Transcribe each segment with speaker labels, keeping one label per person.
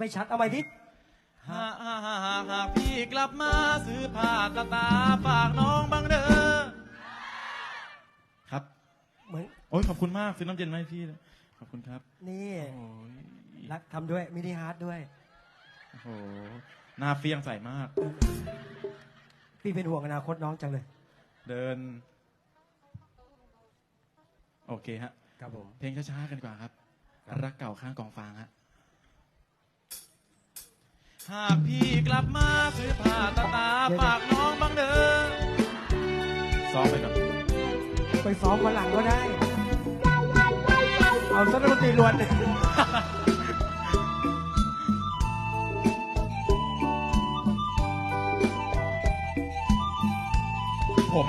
Speaker 1: ไม่ชัดเอาใหม่ดิ
Speaker 2: หากหากหากหากพี่กลับมาซื้อผ้าตาตาฝากน้องบางเด้อครับ
Speaker 1: เหมือน
Speaker 2: โอ้ยขอบคุณมากซื้อน้ำเย็นมาให้พี่นะขอบคุณครับ
Speaker 1: นี่
Speaker 2: โอ้ย
Speaker 1: รักทำด้วยมินิฮาร์ดด้วย
Speaker 2: โอ้โหหน้าเฟียงใส่มาก
Speaker 1: พี่เป็นห่วงอนาคตน้องจังเลย
Speaker 2: เดิน โอเคฮะ
Speaker 1: ครับผม
Speaker 2: เพลงช้าๆกันดีกว่าครับ รักเก่าข้างกองฟางฮะ หากพี่กลับมาซื้อผ้าตาตาฝากน้องบางเด้อซ้อมไปก่อน
Speaker 1: ไปซ้อมวันหลังก็ได้ เอาซะดนตรีล้วน
Speaker 2: ผม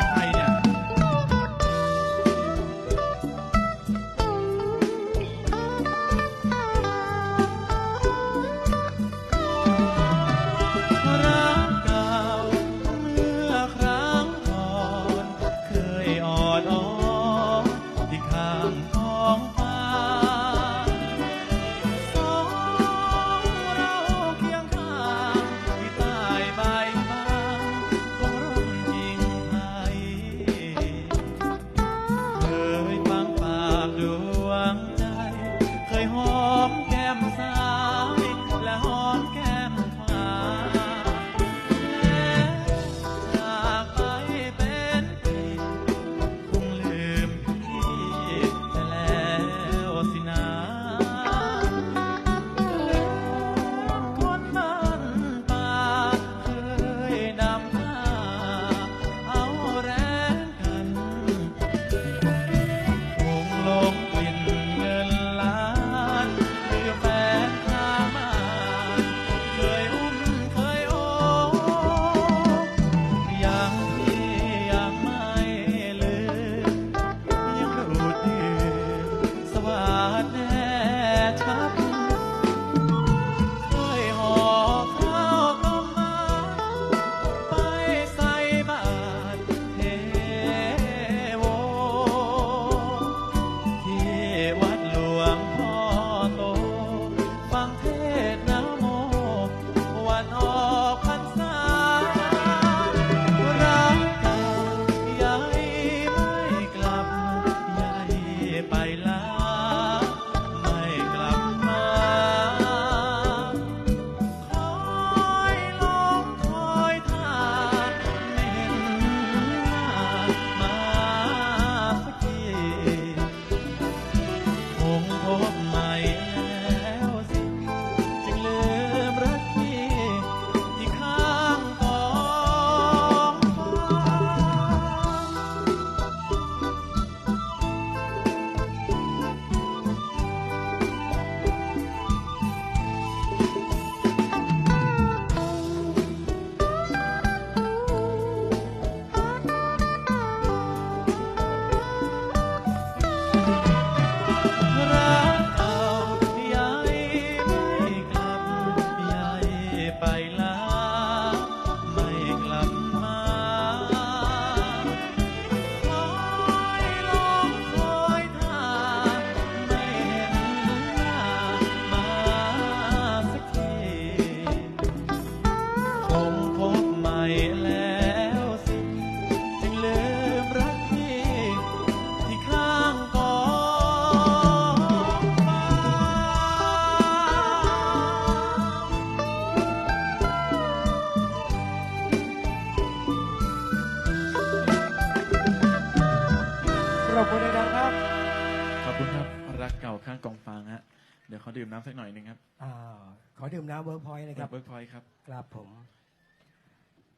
Speaker 2: ขอดื่มน้ำเวิร์กพอย
Speaker 1: ต์นะครับ
Speaker 2: เบิร์กพอยต์ครับ
Speaker 1: ครับผม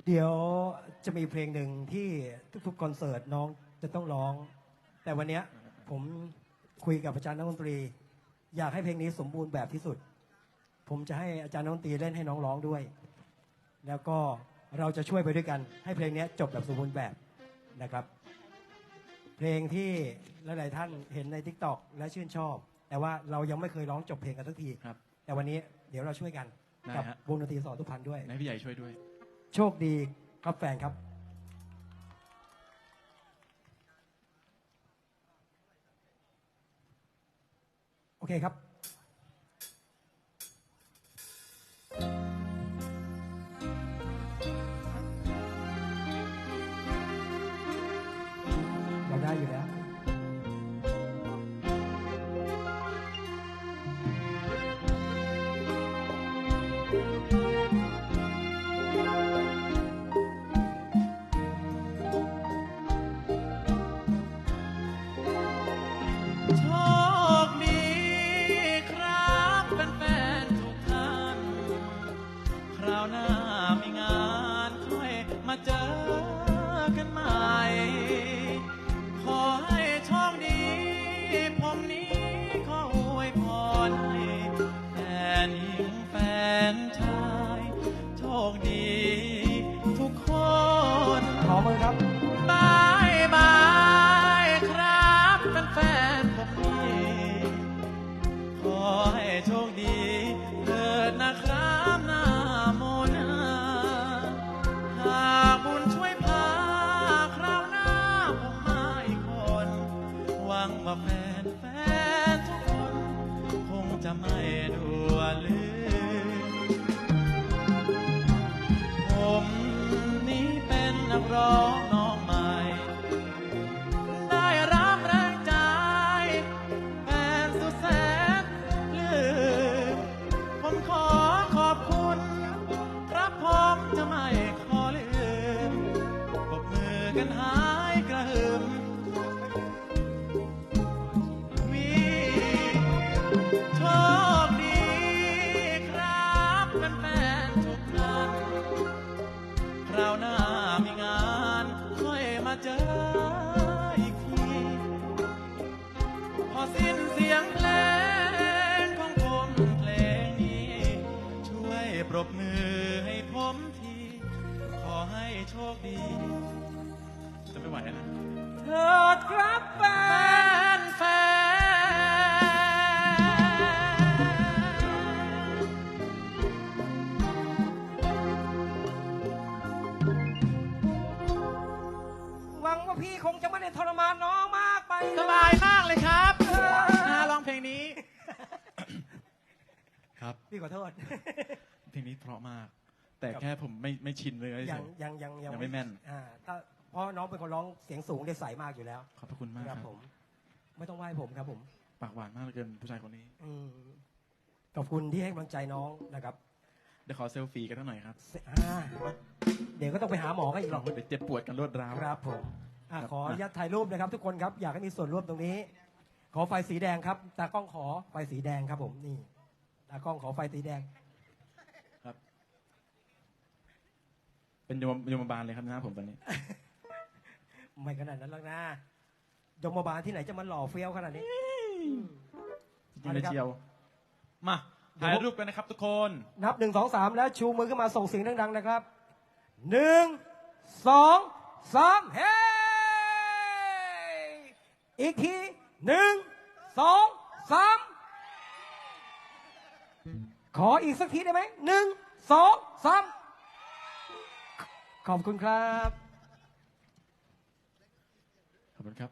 Speaker 1: เดี๋ยวจะมีเพลงหนึ่งที่ทุกๆคอนเสิร์ตน้องจะต้องร้อง แต่วันเนี้ยผมคุยกับอาจารย์นักดนตรี อยากให้เพลงนี้สมบูรณ์แบบที่สุด ผมจะให้อาจารย์นักดนตรีเล่นให้น้องร้องด้วย แล้วก็เราจะช่วยไปด้วยกัน ให้เพลงนี้จบแบบสมบูรณ์แบบนะครับ เพลงที่หลายๆท่านเห็นใน t ิ k t o k และชื่นชอบ แต่ว่าเรายังไม่เคยร้องจบเพลงกันสักที
Speaker 2: ครับ
Speaker 1: แต่วันนี้เดี๋ยวเราช่วยกัน
Speaker 2: ได้
Speaker 1: กั
Speaker 2: ฮะ
Speaker 1: วงดนตรีสอนทุกพันธ์ด้วย
Speaker 2: ให้พี่ใหญ่ช่วยด้วย
Speaker 1: โชคดีครับแฟนครับ โอเคครับ
Speaker 2: เพี่
Speaker 1: คงจะไม่ได้ทรมานน้องมากไป
Speaker 2: สบายมากเลยครับน่าร้องเพลงนี้ ครับ
Speaker 1: พี่ขอโทษ
Speaker 2: เพลงนี้เพราะมาก แต่
Speaker 1: ครับ
Speaker 2: แค่ผมไม่ไม่ชินเลย
Speaker 1: ยังยังยัง
Speaker 2: ยังไม่แม่น
Speaker 1: อ่าถ้าเพราะน้องเป็นคนร้องเสียงสูงได้ใสมากอยู่แล้ว
Speaker 2: ขอบพระคุณมาก
Speaker 1: ค
Speaker 2: ค
Speaker 1: รั
Speaker 2: รั
Speaker 1: บบผม ไม่ต้องไหว้ผมครับผม
Speaker 2: ปากหวานมากเหลือเกินผู้ชายคนนี้
Speaker 1: อืมขอบคุณที่ให้กำลังใจน้องนะครับ
Speaker 2: เดี๋ยวขอเซลฟี่กันหน่อยครับ
Speaker 1: เสอ่าเดี๋ยวก็ต้องไปหาหมอกันอีกหรอก
Speaker 2: เดี๋ยวเจ็บปวดกันรวดร้าว
Speaker 1: ครับผม อะ
Speaker 2: ครับ
Speaker 1: ขออนุญาตถ่ายรูปนะครับทุกคนครับ อยากให้มีส่วนร่วมตรงนี้ ขอไฟสีแดงครับ ตากล้องขอไฟสีแดงครับผมนี่ ตากล้องขอไฟสีแดง
Speaker 2: ครับเป็นโยมโยมบาลเลยครับหน้าผมตอนนี้
Speaker 1: ไม่ขนาดนั้นหรอกนะยมบาลที่ไหนจะมาหล่อเฟี้ยวขนาดนี้
Speaker 2: จริงเลยเชียว มาถ่ายรูปกันนะครับทุกคน
Speaker 1: นับหนึ่งสองสามแล้วชูมือขึ้นมาส่งเสียงดังๆนะครับหนึ่งสองสามเฮ้ อีกทีหนึ่งสองสามขออีกสักทีได้ไหมหนึ่งสองสามขอบคุณครับ
Speaker 2: ขอบคุณครับ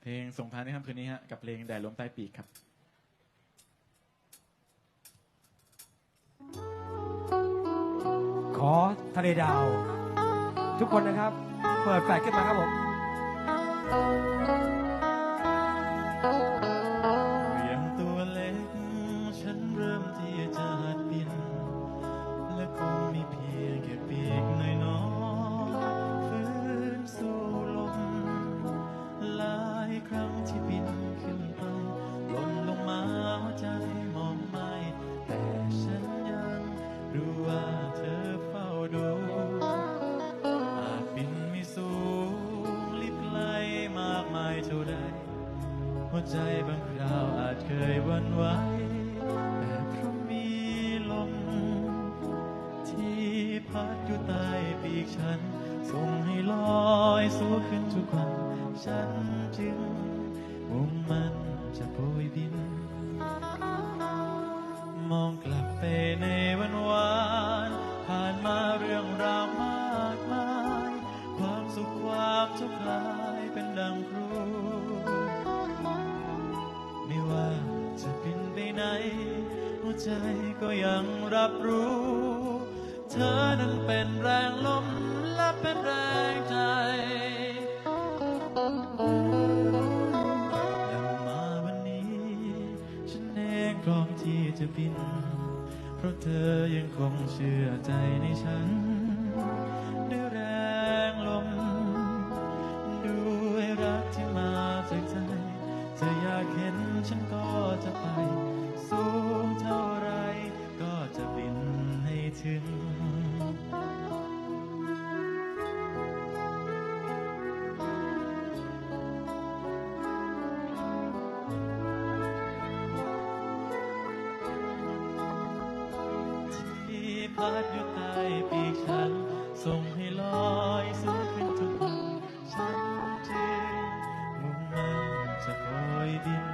Speaker 2: เพลงส่งท้ายในค่ำคืนนี้ฮะกับเพลงแดดลมใต้ปีกครับ
Speaker 1: ขอทะเลดาว ทุกคนนะครับ เปิดแฟลชขึ้นมาครับผม
Speaker 2: เใจก็ยังรับรู้ เธอนั้นเป็นแรงลมและเป็นแรงใจและมาวันนี้ ฉันเองพร้อมที่จะบิน เพราะเธอยังคงเชื่อใจในฉันด้วยแรงลม ด้วยรักที่มาจากใจจะอยากเห็นฉันก็จะไป พัดอยู่ใต้ปีกฉัน ส่งให้ลอยสูงขึ้นทุกวันฉันจึงมุ่งมั่นจะคอยบิน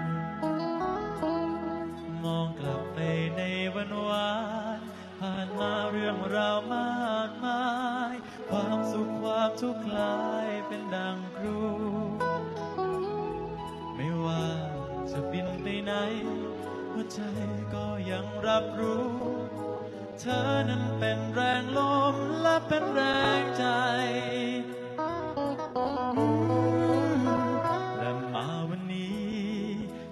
Speaker 2: มองกลับไปในวันวานผ่านมาเรื่องราวมากมาย ความสุขความทุกข์กลายเป็นดังครู ไม่ว่าจะบินไปไหน หัวใจก็ยังรับรู้ เธอนั้นเป็นแรงลมและเป็นแรงใจ และมาวันนี้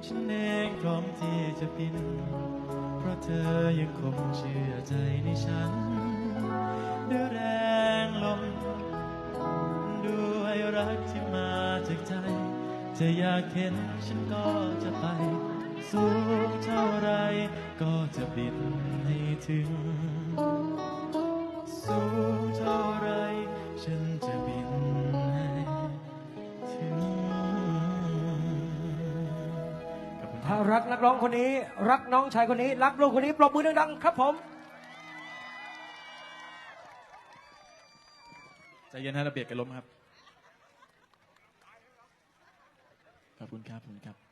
Speaker 2: ฉันเองพร้อมที่จะบิน เพราะเธอยังคงเชื่อใจในฉัน ด้วยแรงลม ด้วยรักที่มาจากใจจะอยากเห็นฉันก็จะไป สูงเท่าไรก็จะบินให้ถึง สูงเท่าไรฉันจะบินให้ถึงขอบคุณค
Speaker 1: ถ้า
Speaker 2: รับ
Speaker 1: รักนักร้องคนนี้ รักน้องชายคนนี้ รักลูกคนนี้ปรบมือดังๆครับผม
Speaker 2: ใจเย็นฮะระเบียดกันล้มครับขอบคุณครับขอบคุณครับ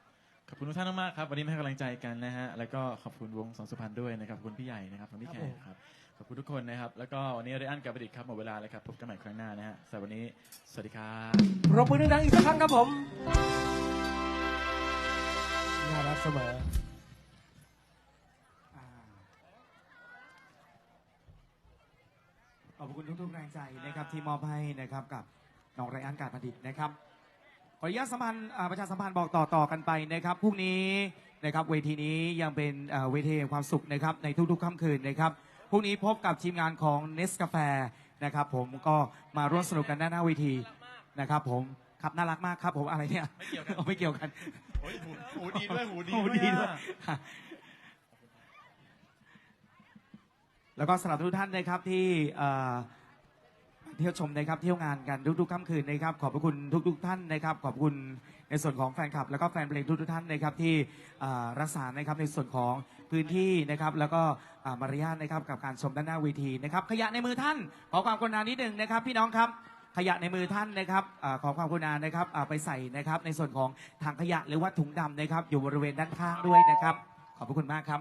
Speaker 2: ขอบคุณทุกท่านมากๆครับวันนี้มาให้กำลังใจกันนะฮะแล้วก็ขอบคุณวงสองสุพรรณด้วยนะครับขอบคุณพี่ใหญ่นะครับขอบคุณพี่แขกครับขอบคุณทุกคนนะครับ แล้วก็วันนี้เรอันกับประดิษฐ์ครับหมดเวลาแล้วครับพบกันใหม่ครั้งหน้านะฮะสำหรับวันนี้ สวัสดีครับ
Speaker 1: ปรบมือดังๆอีกสักครั้งครับผมน่ารักเสมอ
Speaker 3: ขอบคุณทุกๆแรงใจนะครับที่มอบให้นะครับกับน้องไรอันการประดิษฐ์นะครับ ขออนุญาตสัมพันธ์อ่าประชาสัมพันธ์บอกต่อๆกันไปนะครับพรุ่งนี้นะครับเวทีนี้ยังเป็นเอ่อเวทีแห่งความสุขนะครับในทุกๆค่ำคืนนะครับพรุ่งนี้พบกับทีมงานของเนสกาแฟนะครับผมก็มาร่วมสนุกกันด้านหน้าเวทีนะครับผมครับน่ารักมากครับผมอะไรเนี่ย
Speaker 2: ไม่เกี่ยวกัน
Speaker 3: อ๋อไม่เกี่ยวกัน
Speaker 2: โอ้ยหูหูดีด้วยหูดี
Speaker 3: โอ้
Speaker 2: ด้วย
Speaker 3: ดีด้วย
Speaker 2: อะ
Speaker 3: แล้วก็สำหรับทุกท่านนะครับที่เอ่อ เที่ยวชมนะครับเที่ยวงานกันทุกๆค่ำคืนนะครับขอบพระคุณทุก ๆ ท่านนะครับ ขอบคุณในส่วนของแฟนคลับ แล้วก็แฟนเพลงทุกๆท่านนะครับที่รักษานะครับในส่วนของพื้นที่นะครับ แล้วก็มารยาทนะครับกับการชมด้านหน้าเวทีนะครับ ขยะในมือท่านขอความกรุณานิดหนึ่งนะครับ พี่น้องครับขยะในมือท่านนะครับอขอความกรุณานะครับไปใส่นะครับ ในส่วนของถังขยะหรือว่าถุงดำนะครับ อยู่บริเวณด้านข้างด้วยนะครับ ขอบพระคุณมากครับ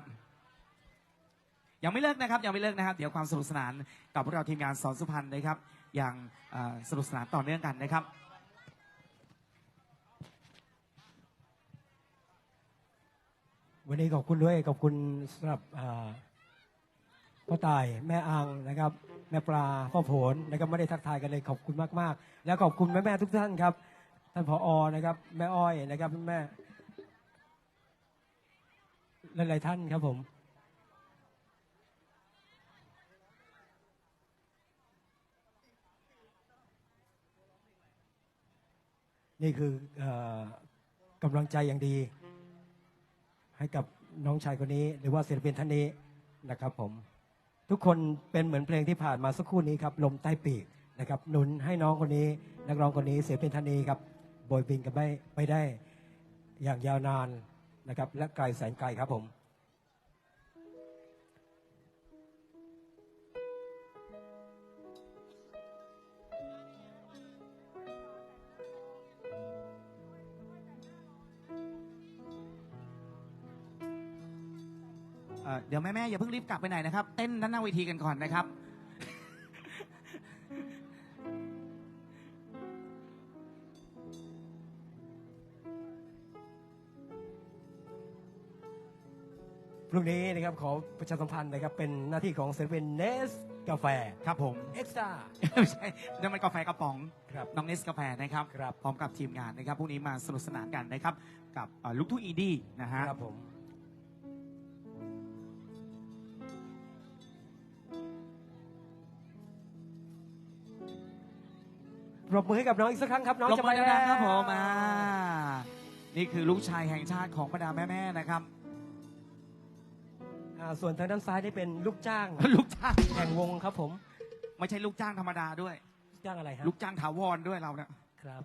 Speaker 3: ยังไม่เลิกนะครับยังไม่เลิกนะครับ เดี๋ยวความสนุกสนานกับพวกเราทีมงานสอนสุพรรณนะครับ อย่างสนุกสนานต่อเนื่องกันนะครับ
Speaker 1: วันนี้ขอบคุณด้วยขอบคุณสำหรับพ่อตายแม่อังนะครับ แม่ปลาพ่อโผลนะครับไม่ได้ทักทายกันเลยขอบคุณมากๆ แล้วขอบคุณแม่ๆทุกท่านครับ ท่านผอนะครับ แม่อ้อยนะครับแม่หลายๆท่านครับผม นี่คืออกำลังใจอย่างดี ให้กับน้องชายคนนี้ หรือว่าศิลปินท่านนี้นะครับผม ทุกคนเป็นเหมือนเพลงที่ผ่านมาสักครู่นี้ครับลมใต้ปีกนะครับหนุนให้น้องคนนี้นักร้องคนนี้ศิลปินท่านนี้ครับโบยบินกันไปไปได้อย่างยาวนานนะครับและไกลแสนไกลครับผม
Speaker 3: เอ่อเดี๋ยวแม่ๆอย่าเพิ่งรีบกลับไปไหนนะครับ เต้นด้านหน้าเวทีกันก่อนนะครับ
Speaker 1: พรุ่งนี้นะครับขอประชาสัมพันธ์นะครับเป็นหน้าที่ของศิลปินเนสกาแฟ
Speaker 3: ครับผม
Speaker 1: เอ็กซ์ตร้า
Speaker 3: ไม่ใช่นั่นมันกาแฟกระป๋อง
Speaker 1: ครับ
Speaker 3: น้องเนสกาแฟนะครับ
Speaker 1: ครับ
Speaker 3: พร้อมกับทีมงานนะครับพรุ่งนี้มาสนุกสนานกันนะครับ กับลูกทุ่งอีดี้นะฮะ
Speaker 1: ครับผม รบมือให้กับน้องอีกสักครั้งครับ น้อง
Speaker 3: ลง
Speaker 1: จะ
Speaker 3: มา
Speaker 1: มา
Speaker 3: ดังๆครับผม
Speaker 1: แล้ว
Speaker 3: อ่านี่คือลูกชายแห่งชาติของบรรดาแม่ๆนะครับ
Speaker 1: อ่าส่วนทางด้านซ้ายนี่เป็นลูกจ้าง
Speaker 3: ลูกจ้าง
Speaker 1: แห่งวงครับผม
Speaker 3: ไม่ใช่ลูกจ้างธรรมดาด้วย
Speaker 1: จ้างอะไรฮะ
Speaker 3: ลูกจ้างถาวรด้วยเราเนี่ย
Speaker 1: ครับ